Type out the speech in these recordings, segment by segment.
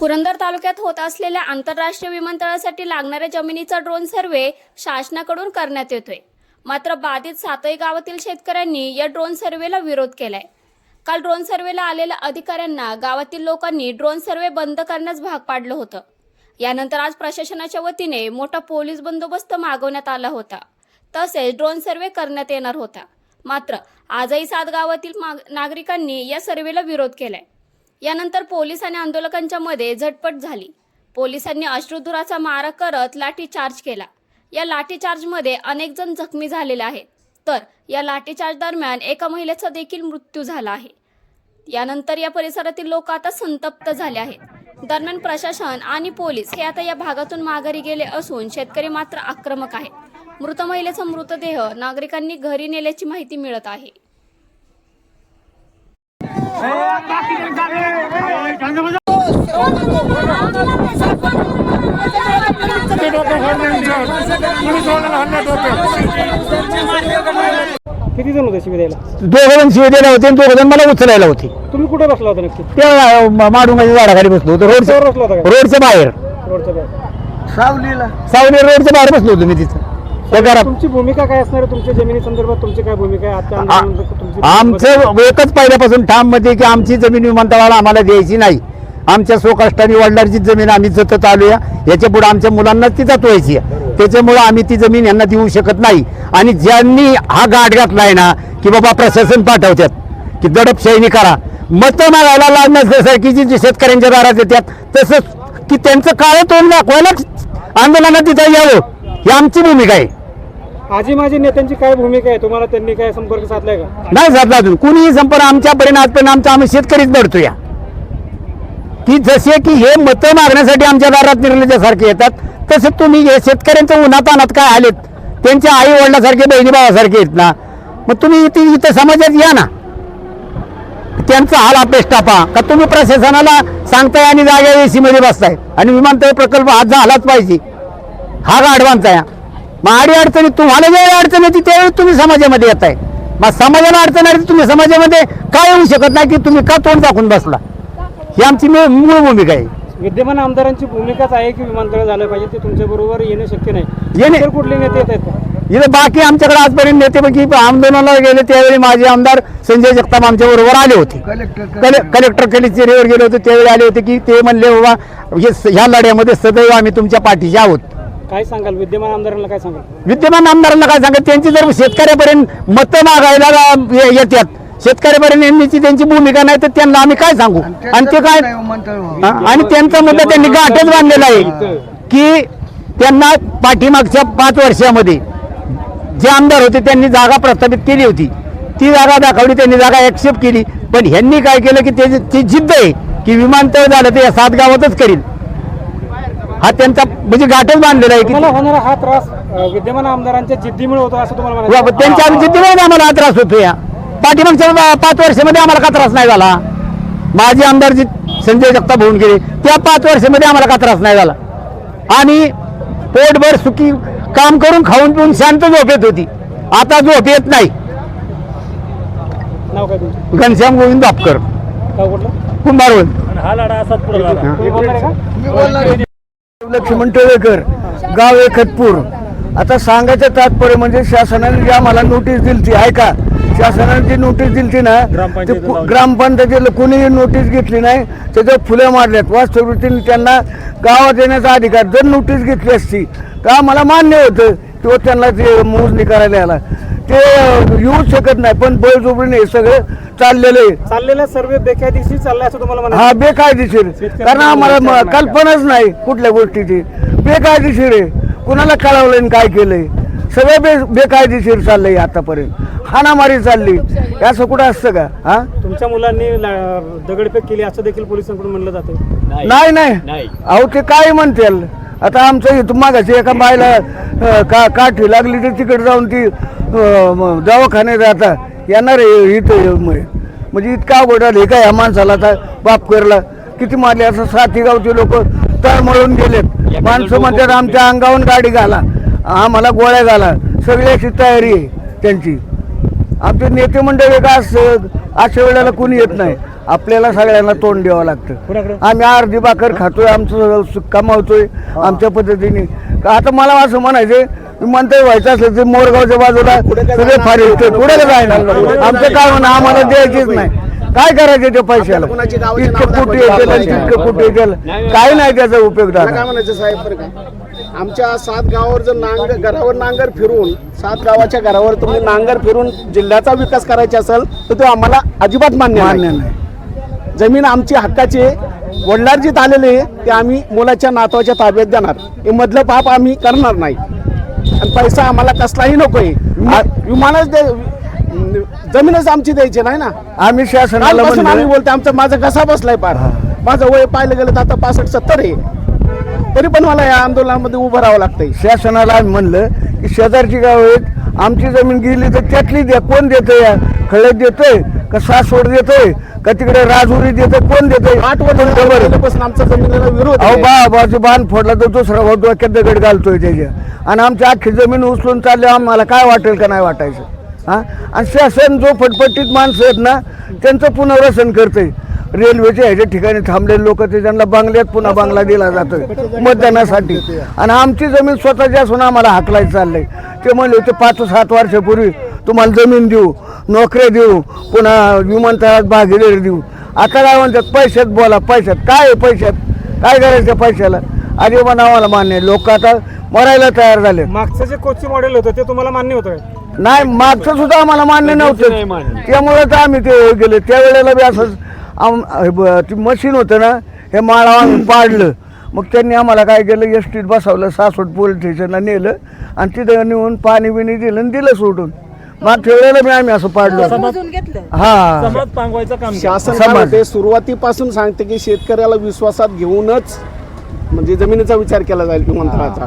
पुरंदर तालुक्यात होत असलेल्या आंतरराष्ट्रीय विमानतळासाठी लागणाऱ्या जमिनीचा ड्रोन सर्वे शासनाकडून करण्यात येतोय. मात्र बाधित सातई गावातील शेतकऱ्यांनी या ड्रोन सर्वेला विरोध केलाय. काल ड्रोन सर्वेला आलेल्या अधिकाऱ्यांना गावातील लोकांनी ड्रोन सर्वे बंद करण्यास भाग पाडलं होतं. यानंतर आज प्रशासनाच्या वतीने मोठा पोलीस बंदोबस्त मागवण्यात आला होता. तसेच ड्रोन सर्वे करण्यात येणार होता. मात्र आजही सात गावातील नागरिकांनी या सर्वेला विरोध केलाय. यानंतर पोलीस आणि आंदोलकांच्या मध्ये झटपट झाली. पोलिसांनी अश्रुधुराचा मारा करत लाठीचार्ज केला. या लाठीचार्जमध्ये अनेक जण जखमी झालेले आहेत. तर या लाठीचार्ज दरम्यान एका महिलेचा देखील मृत्यू झाला आहे. यानंतर या परिसरातील लोक आता संतप्त झाले आहेत. दरम्यान प्रशासन आणि पोलीस हे आता या भागातून माघारी गेले असून शेतकरी मात्र आक्रमक आहेत. मृत महिलेचा मृतदेह नागरिकांनी घरी नेल्याची माहिती मिळत आहे. किती जण होते शिबिरायला दोघ जण शिव दिले होते आणि दोघ जण मला उचलायला होते. तुम्ही कुठे बसला होता नक्की? त्या माडुंगाच्या झाडाखाली बसलो होतो. रोडच्या बसला होता? का रोडच्या बाहेर. रोडच्या बाहेर. सावली रोडच्या बाहेर बसलो होतो मी तिथं. त्या घरात तुमची भूमिका काय असणार आहे? तुमच्या जमिनी संदर्भात तुमची काय भूमिका आहे? तुमची आमचं एकच पहिल्यापासून ठाममध्ये की आमची जमीन विमानतळाला आम्हाला द्यायची नाही. आमच्या स्वकष्टाने वडिलांची जमीन आम्ही जतत आलोया याच्यापुढे आमच्या मुलांनाच ती जतवायची आहे. त्याच्यामुळं आम्ही ती जमीन यांना देऊ शकत नाही. आणि ज्यांनी हा गाठ घातलाय ना की बाबा प्रशासन पाठवतात की दडपशाहीने करा. मतं मागायला लागण्यासारखी जी जी शेतकऱ्यांच्या दारात येतात तसंच की त्यांचं काळं तोंड दाखवायलाच आंदोलनात तिथं यावं. ही आमची भूमिका आहे. आजी माझी नेत्यांची काय भूमिका आहे? तुम्हाला त्यांनी काय संपर्क साधलाय का? नाही साधला अजून. कुणीही संपर्क आमच्यापर्यंत आजपर्यंत आमच्या आम्ही शेतकरीच लढतो या की जसे की हे मतं मागण्यासाठी आमच्या दारात निर्णयासारखे येतात तसं तुम्ही हे शेतकऱ्यांचं उन्हातानात काय आलेत? त्यांच्या आई वडिलासारखे बहिणी भावासारखे आहेत ना? मग तुम्ही इथे इथं समाजात या ना. त्यांचा हाल अभ्यास टापा. का तुम्ही प्रशासनाला सांगताय आणि जाग्या एसीमध्ये बसताय? आणि विमानतळ प्रकल्प हा झालाच पाहिजे. हा गाढवांचा आहे मग आडी अडचणी तुम्हाला ज्यावेळी अडचण येते त्यावेळी तुम्ही समाजामध्ये येत आहे मग समाजाला अडचण आली तर तुम्ही समाजामध्ये काय येऊ शकत नाही की तुम्ही का तोंड दाखवून बसला? ही आमची मूळ भूमिका आहे. विद्यमान आमदारांची भूमिकाच आहे की विमानतळ झालं पाहिजे ते तुमच्या बरोबर येणं शक्य नाही. येणे- कुठले नेते येत आहेत? इथं बाकी आमच्याकडे आजपर्यंत नेते की आंदोलनाला गेले त्यावेळी माझे आमदार संजय जगताप आमच्या बरोबर आले होते. कले- कलेक्टर कलिचेरीवर गेले होते त्यावेळी आले होते की ते म्हणले बाबा ह्या लढ्यामध्ये सदैव आम्ही तुमच्या पाठीशी आहोत. काय सांगाल? विद्यमान आमदारांना काय सांगाल? विद्यमान आमदारांना काय सांगत त्यांची जर शेतकऱ्यापर्यंत मतं मागायला ये- येतात शेतकऱ्यापर्यंत येण्याची त्यांची भूमिका नाही तर त्यांना आम्ही काय सांगू? आणि ते काय हा, आणि त्यांचा मुद्दा त्यांनी गाठच बांधलेला आहे की त्यांना पाठीमागच्या पाच वर्षामध्ये जे आमदार होते त्यांनी जागा प्रस्थापित केली होती. ती जागा दाखवली त्यांनी जागा ऍक्सेप्ट केली. पण ह्यांनी काय केलं की त्याची ती जिद्द आहे की विमानतळ झालं ते या सात गावातच करील हा त्यांचा म्हणजे गाठच बांधलेला आहे की तुम्हाला होणारा हा त्रास अं, विद्यमान आमदारांच्या जिद्दीमुळे होतो असं तुम्हाला वा- म्हणायचं त्यांच्या जिद्दीमुळे आम्हाला हा त्रास होतो या पाठीमागच्या पाच वर्षामध्ये आम्हाला का त्रास नाही झाला? माझे आमदार जी संजय जगताप होऊन गेले त्या पाच वर्षामध्ये आम्हाला का त्रास नाही झाला? आणि पोटभर सुखी काम करून खाऊन पिऊन शांत झोप येत होती. आता झोप येत नाही. नाव काय तुमचं? घनश्याम गोविंद बापकर. गाव कुठलं? कुंभारवल. तुम्ही बोलणार आहे का? लक्ष्मण टिळेकर गाव एकतपूर आता सांगायचं तात्पर्य म्हणजे शासनाने जी आम्हाला नोटीस दिली आहे का? शासनाने जी नोटीस दिली ना ते ग्रामपंचायतीला कोणीही नोटीस घेतली नाही त्याच्यावर फुले मारल्यात वास्तवृत्तीने त्यांना गावात येण्याचा अधिकार जर नोटीस घेतली असती तर आम्हाला मान्य होतं किंवा त्यांना ते मोजणी करायला याला ते येऊ शकत नाही पण बळजोबरीने हे सगळं चाललेलं आहे. चाललेला सर्वे बेकायदेशीर चाललाय असं तुम्हाला हा बेकायदेशीर. कारण आम्हाला कल्पनाच नाही कुठल्या गोष्टीची. बेकायदेशीर आहे. कुणाला कळवलं आणि काय केलंय? सगळं बे बेकायदेशीर चाललंय आतापर्यंत. हाणामारी चालली. हे असं कुठं असतं का? हा? तुमच्या मुलांनी ला- दगडफेक केली असं देखील पोलिसांकडून म्हणलं जातं. नाही. नाही अहो ते काय म्हणतील? आता आमचं इथं मागाशी एका बायला अं, का काठी लागली तर तिकडे जाऊन ती दवाखान्यात आता येणार आहे इथं म्हणजे इतका अवघड हे काय ह्या माणसाला आता बाप करला. किती मारले? असं साथी गावचे लोक तळमळून गेलेत. माणसं म्हणतात आमच्या अंगावून गाडी घाला. आम्हाला गोळ्या घाला. सगळी अशी तयारी आहे त्यांची. आमचे नेते मंडळी का असं अशा वेळेला कोणी येत नाही. आपल्याला सगळ्यांना तोंड द्यावं लागतं? आम्ही अर्धी भाकर खातोय आमचं कमावतोय आमच्या पद्धतीने. का आता मला असं म्हणायचं विमानतळ व्हायचं असलं तर मोरगावच्या बाजूला सगळे फार पुढे जायला आमचं काय म्हणा आम्हाला द्यायचीच नाही. काय करायचं त्या पैशाला? इतकं कुठे येतील तितकं कुठे येतील. काही नाही त्याचा उपयोग काय म्हणायचं साहेब आमच्या सात गावावर जर नांगर घरावर नांगर फिरून सात गावाच्या घरावर तुम्ही नांगर फिरून जिल्ह्याचा विकास करायचा असेल तर तो आम्हाला अजिबात मान्य मान्य नाही. जमीन आमची हक्काची आहे. वडिलांजीत आलेले आहे, ते आम्ही मुलाच्या नातवाच्या ताब्यात देणार. हे मधलं पाप आम्ही करणार नाही. आणि पैसा आम्हाला कसलाही नकोय. विमानच दे जमीनच आमची द्यायची नाही ना. आम्ही शासनाला कालपासून आम्ही म्हणलं बोलतो आमचा माझा कसा बसलाय पार? माझं वय पाहिलं गेलं तर आता पासष्ट सत्तर आहे. तरी पण मला या आंदोलनामध्ये उभं राहावं लागतंय. शासनाला आम्ही म्हणलं की शेजारची गाव आहेत आमची जमीन गेली तर त्यातली द्या कोण देतंय या? खळ्यात देतोय. का सासवड देतोय? का तिकडे राजुरी देतोय? कोण देतोय? आठ आमचा जमिनीला विरोध अहो. बा बाजू बांध फोडला तर दुसरा भाऊ डोक्यात दगड घालतोय त्याच्या आणि आमची अख्खी जमीन उचलून चालली आम्हाला काय वाटेल का नाही वाटायचं? हा? आणि शासन जो फटफटीत माणसं आहेत ना त्यांचं पुनर्वसन करतंय. रेल्वेच्या ह्याच्या ठिकाणी थांबलेले लोक ते त्यांना बांगल्यात पुन्हा बांगला दिला जातोय मतदानासाठी. आणि आमची जमीन स्वतःची असून आम्हाला हाकलायचं चाललंय. ते म्हणले होते पाच सात वर्षापूर्वी तुम्हाला जमीन देऊ नोकऱ्या देऊ पुन्हा विमानतळात भागीदारी देऊ. आता काय म्हणतात पैशात बोला पैशात. काय आहे पैशात? काय करायचं पैशाला? अरे पण आम्हाला मान्य आहे. लोक आता मरायला तयार झाले मागचं जे कोचची मॉडेल होतं ते तुम्हाला मान्य होतं? नाही मागचं सुद्धा आम्हाला मान्य नव्हतं. मान्य. त्यामुळे तर आम्ही ते गेले. त्यावेळेला बी असंच हे मशीन होतं ना हे माळा आम्ही पाडलं. मग त्यांनी आम्हाला काय केलं? एस टीत बसवलं सासवड पोलीस स्टेशनला नेलं आणि तिथं नेऊन पाणी बिणी दिलं आणि दिलं सोडून. मागच्या वेळेला बी आम्ही असं पाडलं. हा. समाज पांगवायचं काम केलं. शासन समाज. सुरुवातीपासून सांगते की शेतकऱ्याला विश्वासात घेऊनच म्हणजे जमिनीचा विचार केला जाईल विमानतळाचा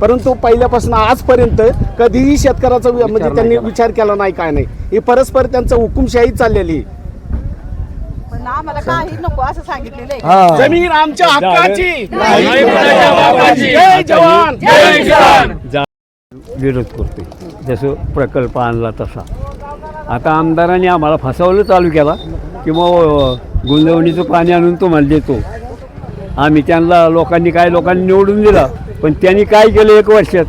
परंतु पहिल्यापासून आजपर्यंत कधीही शेतकऱ्याचा वि- म्हणजे त्यांनी विचार केला नाही काय नाही. ही परस्पर त्यांचं हुकुमशाही चाललेली. आहे. पण आम्हाला काही नको असं सांगितलेलं आहे. हा. जमीन आमच्या हक्काची. जय जवान. जय किसान. विरोध करतोय. जसं प्रकल्प आणला तसा. आता आमदारांनी आम्हाला फसवलं चालू केला किंवा गुंजवणीचं पाणी आणून तुम्हाला देतो. आम्ही त्यांना लोकांनी काय लोकांनी निवडून दिला पण त्यांनी काय केलं एक वर्षात?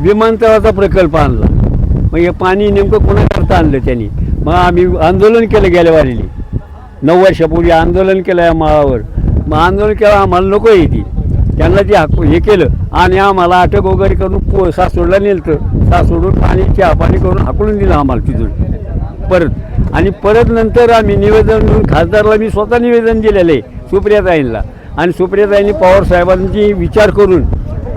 विमानतळाचा प्रकल्प आणला. मग हे पाणी नेमकं कोणाकरता आणलं त्यांनी? मग आम्ही आंदोलन केलं गेल्या वारीली. नऊ वर्षापूर्वी आंदोलन केलं या माळावर. मग आंदोलन केलं आम्हाला नको आहे ती. त्यांना जे हे केलं आणि आम्हाला अटक वगैरे करून पो सासवडला नेलतं. सासवडून पाणी चहा पाणी करून हाकलून दिलं आम्हाला तिथून. परत. आणि परत नंतर आम्ही निवेदन देऊन खासदारला मी स्वतः निवेदन दिलेलं आहे सुप्रियाताईंना. आणि सुप्रियाताईंनी पवार साहेबांची विचार करून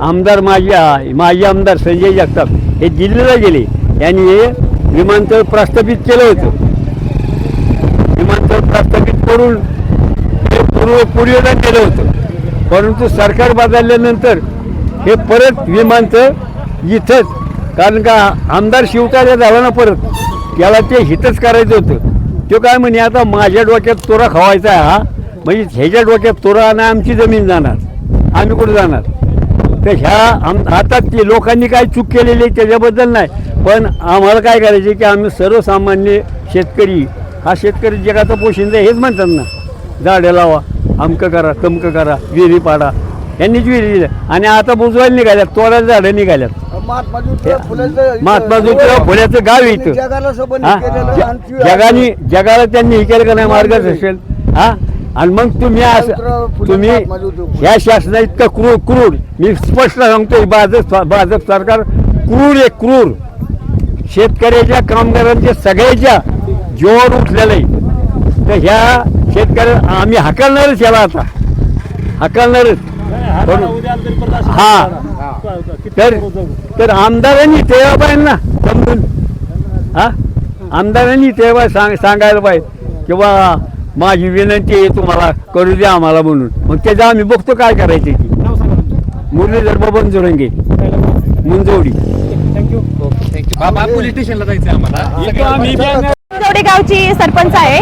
आमदार माझी माजी आमदार संजय जगताप हे दिल्लीला गेले. यांनी हे विमानतळ प्रस्थापित केलं होतं. विमानतळ प्रस्थापित करून ते पूर्व पूर्वदान केलं होतं. परंतु सरकार बदलल्यानंतर हे परत विमानतळ इथंच कारण का आमदार शिवतार्य झाला ना परत त्याला ते हितच करायचं होतं. तो काय म्हणे आता माझ्या डोक्यात तोरा खवायचा आहे हा. म्हणजे ह्याच्या डोक्यात तोरा आणि आमची जमीन जाणार. आम्ही कुठं जाणार? तर ह्या आम आता ते लोकांनी काय चूक केलेली आहे त्याच्याबद्दल नाही. पण आम्हाला काय करायचे की आम्ही सर्वसामान्य शेतकरी हा शेतकरी जगाचा पोशिंदा हेच म्हणतात ना. झाडं लावा. अमकं करा तमकं करा विहिरी पाडा. यांनीच विहिरी दिल्या. आणि आता बुजवायला निघाल्यात तोडायला झाडं निघाल्यात. महात्मा ज्योतिराव फुलेचं- महात्मा ज्योतिराव फुल्याचं गाव इथं. जगाला हा? केलेलं जगाने जगाला त्यांनी हे केलं का नाही मार्गदर्शन हा? आणि मग तुम्ही असं तुम्ही ह्या शासना इतकं क्रूर क्रूर. मी स्पष्ट सांगतोय भाजप भाजप सरकार क्रूर आहे क्रूर. शेतकऱ्याच्या कामगारांच्या सगळ्याच्या जीवावर उठलेलं आहे. तर ह्या शेतकऱ्या आम्ही हकलणारच याला आता. हकलणारच. हा. तर. तर आमदारांनी तेव्हा पाहिजे ना समजून. हा? आमदारांनी तेव्हा सांग सांगायला पाहिजे. किंवा माझी विनंती आहे तुम्हाला करू द्या आम्हाला म्हणून. मग त्याचं आम्ही बघतो काय करायचं तुमचं. मुरलीधर बबन जोरंगे मुंजवडी थँक्यू बाबा पोलीस स्टेशनला जायचं आम्हाला. गावची सरपंच आहे.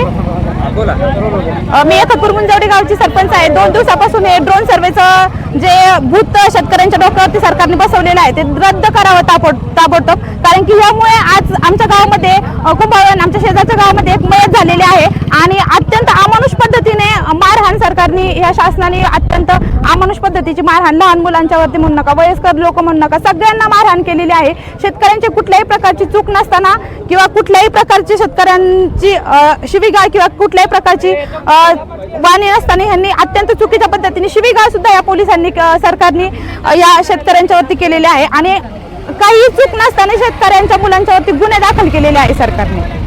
मी एकतपूर गुंजवडी गावची सरपंच आहे. दोन दिवसापासून हे ड्रोन सर्वेचं जे भूत शेतकऱ्यांच्या डोक्यावरती सरकारने बसवलेलं आहे ते रद्द करावं ताबड ताबडतोब. कारण की यामुळे आज आमच्या गावामध्ये अ, आमच्या शेजारच्या गावामध्ये एक मयत झालेली आहे आणि अत्यंत अमानुष पद्धतीने मारहाण सरकारने या शासनाने अत्यंत अमानुष पद्धतीची मारहाण लहान मुलांच्यावरती म्हणू नका वयस्कर लोक म्हणू नका सगळ्यांना मारहाण केलेली आहे. शेतकऱ्यांची कुठल्याही प्रकारची चूक नसताना किंवा कुठल्याही प्रकारची शेतकऱ्यांची शिवीगाळ किंवा कुठल्याही प्रकारची वाणी नसताना ह्यांनी अत्यंत चुकीच्या पद्धतीने शिवीगाळ सुद्धा या पोलिसांनी सरकारने या शेतकऱ्यांच्यावरती केलेली आहे. आणि काही चूक नसताना शेतकऱ्यांच्या मुलांच्यावरती गुन्हे दाखल केलेले आहे सरकारने.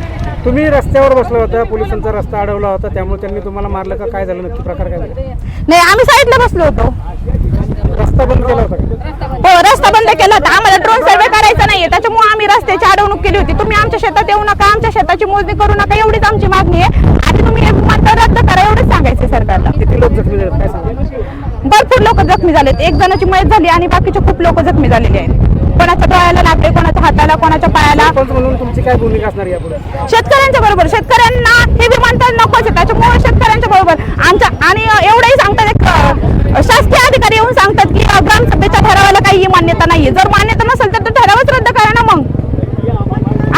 तुम्ही रस्त्यावर बसला होता पोलिसांचा रस्ता अडवला होता त्यामुळे त्यांनी तुम्हाला मारलं का? काय झालं नक्की? प्रकार काय झाला? नाही आम्ही साईडला बसलो होतो. रस्ता बंद केला होता का? हो रस्ता बंद केला होता. आम्हाला ड्रोन सर्वे करायचा नाहीये. त्याच्यामुळे आम्ही रस्त्याची अडवणूक केली होती. तुम्ही आमच्या शेतात येऊ नका आमच्या शेताची मोजणी करू नका. एवढीच आमची मागणी आहे. आणि तुम्ही हे विमानतळ रद्द करा एवढंच सांगायचं सरकारला. किती लोक जखमी झाले काय सांगा भरपूर लोक जखमी झालेत. एक जणाची मयत झाली आणि बाकीचे खूप लोक जखमी झालेले आहेत. कोणाच्या डोळ्याला लागले कोणाच्या हाताला कोणाच्या पायाला. सरपंच म्हणून तुमची काय भूमिका असणार यापुढे? शेतकऱ्यांच्या बरोबर शेतकऱ्यांना हे विमानतळ नकोच आहे. त्याच्यामुळे शेतकऱ्यांच्या बरोबर आमच्या आणि एवढंही सांगतात एक अ, शासकीय अधिकारी येऊन सांगतात की अ, ग्रामसभेच्या ठरावाला काही मान्यता नाहीये. जर मान्यता नसेल तर तो ठरावच रद्द करा ना मग.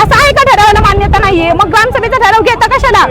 असं आहे का ठरावाला मान्यता नाहीये? मग ग्रामसभेचा ठराव घेता कशाला?